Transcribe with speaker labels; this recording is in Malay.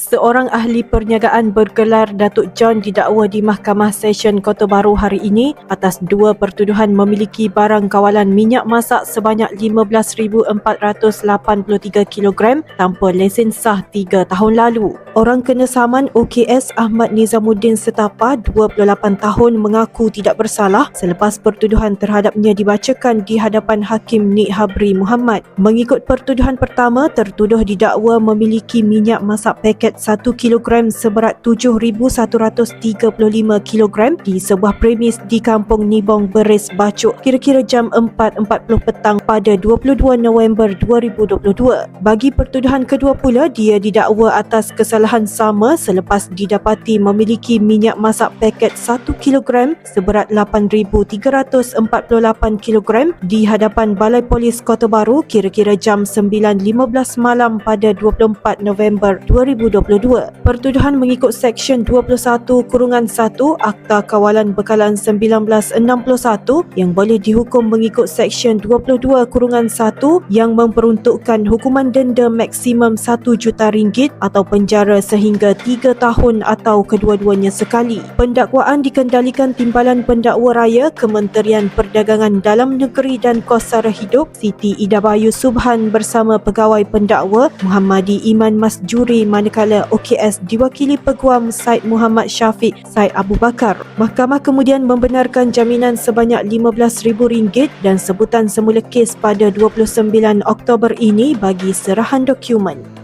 Speaker 1: Seorang ahli perniagaan bergelar Datuk John didakwa di Mahkamah Session Kota Baru hari ini atas dua pertuduhan memiliki barang kawalan minyak masak sebanyak 15,483 kg tanpa lesen sah tiga tahun lalu. Orang kena saman OKS Ahmad Nizamuddin Setapa 28 tahun mengaku tidak bersalah selepas pertuduhan terhadapnya dibacakan di hadapan Hakim Nik Habri Muhammad. Mengikut pertuduhan pertama, tertuduh didakwa memiliki minyak masak paket paket 1 kg seberat 7,135 kg di sebuah premis di Kampung Nibong Beris Bacuk kira-kira jam 4.40 petang pada 22 November 2022. Bagi pertuduhan kedua pula, dia didakwa atas kesalahan sama selepas didapati memiliki minyak masak paket 1 kg seberat 8,348 kg di hadapan Balai Polis Kota Baru kira-kira jam 9.15 malam pada 24 November 2022. 2022. Pertuduhan mengikut Seksyen 21 Kurungan 1 Akta Kawalan Bekalan 1961 yang boleh dihukum mengikut Seksyen 22 Kurungan 1 yang memperuntukkan hukuman denda maksimum 1 juta ringgit atau penjara sehingga 3 tahun atau kedua-duanya sekali. Pendakwaan dikendalikan Timbalan Pendakwa Raya Kementerian Perdagangan Dalam Negeri dan Kos Sara Hidup Siti Ida Bayu Subhan bersama pegawai pendakwa Muhammadi Iman Masjuri manakala manakala OKS diwakili Peguam Said Muhammad Syafiq Said Abu Bakar. Mahkamah kemudian membenarkan jaminan sebanyak RM15,000 dan sebutan semula kes pada 29 Oktober ini bagi serahan dokumen.